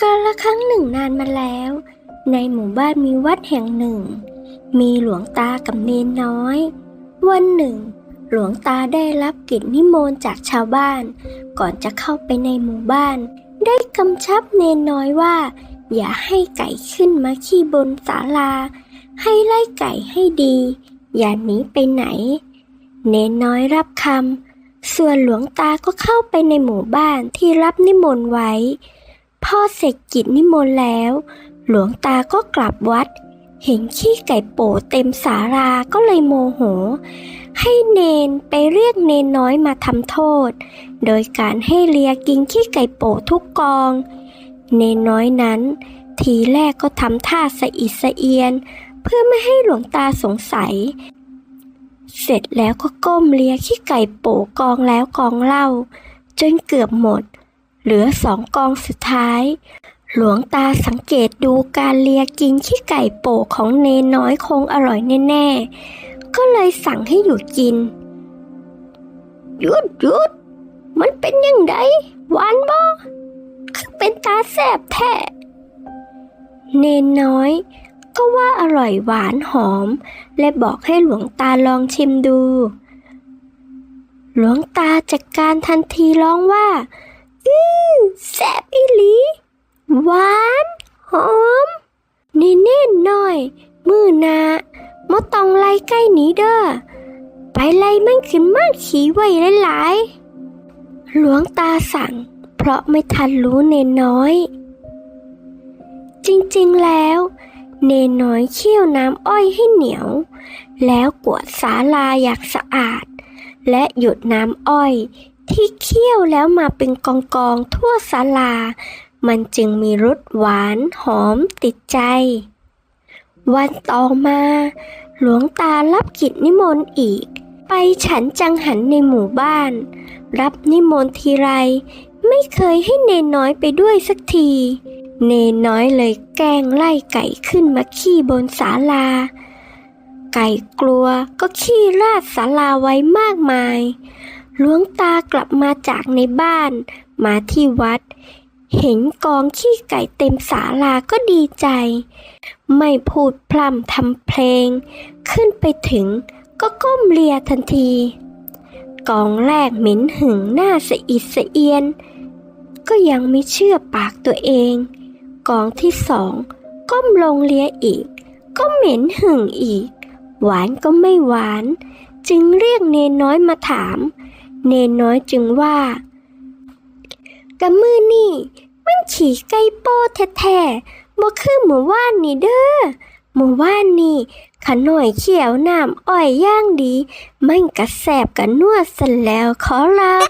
กาละครั้งหนึ่งนานมาแล้ว ในหมู่บ้านมีวัดแห่งหนึ่ง มีหลวงตากับเนนน้อย วันหนึ่ง หลวงตาได้รับกิจนิมนต์จากชาวบ้าน ก่อนจะเข้าไปในหมู่บ้าน ได้กำชับเนนน้อยว่า อย่าให้ไก่ขึ้นมาขี้บนศาลา ให้ไล่ไก่ให้ดี อย่าหนีไปไหน เนนน้อยรับคำส่วนหลวงตาก็เข้าไปในหมู่บ้านที่รับนิมนต์ไว้ พอเสร็จกิจนิมนต์แล้ว หลวงตาก็กลับวัด เห็นขี้ไก่โปเต็มสาราก็เลยโมโห ให้เนนไปเรียกเนนน้อยมาทำโทษ โดยการให้เลียกินขี้ไก่โปทุกกอง เนนน้อยนั้น ทีแรกก็ทำท่าสะอิดสะเอียน เพื่อไม่ให้หลวงตาสงสัย เสร็จแล้วก็ก้มเลียขี้ไก่โปกองแล้วกองเล่า จนเกือบหมด เหลือสองกองสุดท้าย หลวงตาสังเกตดูการเลียกินขี้ไก่โป่ของเนน้อยคงอร่อยแน่ๆ ก็เลยสั่งให้หยุดกิน หยุดหยุดมันเป็นยังไงหวานบ่คือเป็นตาแสบแท้เนนน้อย ก็ว่าอร่อยหวานหอม และบอกให้หลวงตาลองชิมดู หลวงตาจัดการทันทีร้องว่า อื้อแซ่บอีหลี หวาน หอมนี่เน่นหน่อย มือหนามาต้องไล่ใกล้หนีเด้อ ไปไล่มันขึ้นมากขี่ไว้หลายๆ หลวงตาสั่ง เพราะไม่ทันรู้เนนน้อย จริงๆแล้วเนนน้อยเคี่ยวน้ำอ้อยให้เหนียว แล้วกวดสาลาอยางสะอาด และหยดน้ำอ้อย ที่เคี่ยวแล้วมาเป็นกองกองๆทั่วศาลา มันจึงมีรสหวานหอมติดใจ วันต่อมา หลวงตารับกิจนิมนต์อีก ไปฉันจังหันในหมู่บ้าน รับนิมนต์ทีไร ไม่เคยให้เนน้อยไปด้วยสักที เนนน้อยเลยแกล้งไล่ไก่ขึ้นมาขี้บนศาลา ไก่กลัวก็ขี้ราดศาลาไว้มากมาย หลวงตากลับมาจากในบ้าน มาที่วัด เห็นกองขี้ไก่เต็มศาลาก็ดีใจ ไม่พูดพร่ำทำเพลง ขึ้นไปถึงก็ก้มเลียทันที กองแรกเหม็นหึงหน้าสะอิดสะเอียน ก็ยังไม่เชื่อปากตัวเอง กองที่สองก้มลงเลียอีก ก็เหม็นหึงอีก หวานก็ไม่หวาน จึงเรียกเนนน้อยมาถาม เนนน้อยจึงว่ากะมือนี่ มันขี่ไก่โป้แท้ๆบ่คือหมู่ว่านนี่เด้อหมู่ว่านนี่ขะหน่อยเขียวน้ำอ้อยย่างดี มันกระแสบกะนัวสันแล้วขอรับ